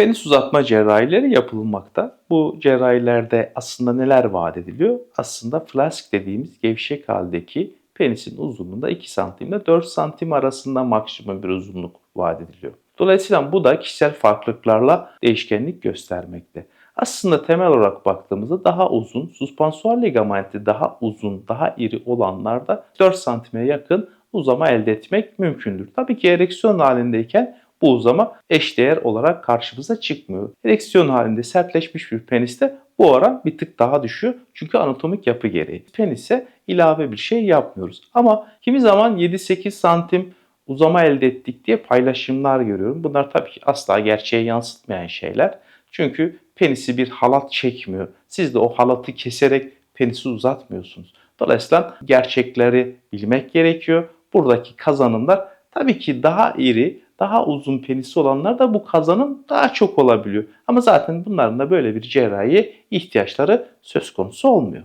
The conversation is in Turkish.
Penis uzatma cerrahileri yapılmakta. Bu cerrahilerde aslında neler vaat ediliyor? Aslında flask dediğimiz gevşek haldeki penisin uzunluğunda 2 santim ile 4 santim arasında maksimum bir uzunluk vaat ediliyor. Dolayısıyla bu da kişisel farklılıklarla değişkenlik göstermekte. Aslında temel olarak baktığımızda daha uzun, suspansual ligamenti daha uzun, daha iri olanlarda 4 santime yakın uzama elde etmek mümkündür. Tabii ki ereksiyon halindeyken bu uzama eşdeğer olarak karşımıza çıkmıyor. Ereksiyon halinde sertleşmiş bir peniste bu oran bir tık daha düşüyor. Çünkü anatomik yapı gereği. Penise ilave bir şey yapmıyoruz. Ama kimi zaman 7-8 santim uzama elde ettik diye paylaşımlar görüyorum. Bunlar tabii ki asla gerçeğe yansıtmayan şeyler. Çünkü penisi bir halat çekmiyor. Siz de o halatı keserek penisi uzatmıyorsunuz. Dolayısıyla gerçekleri bilmek gerekiyor. Buradaki kazanımlar tabii ki daha iri, daha uzun penisi olanlar da bu kazanım daha çok olabiliyor. Ama zaten bunların da böyle bir cerrahiye ihtiyaçları söz konusu olmuyor.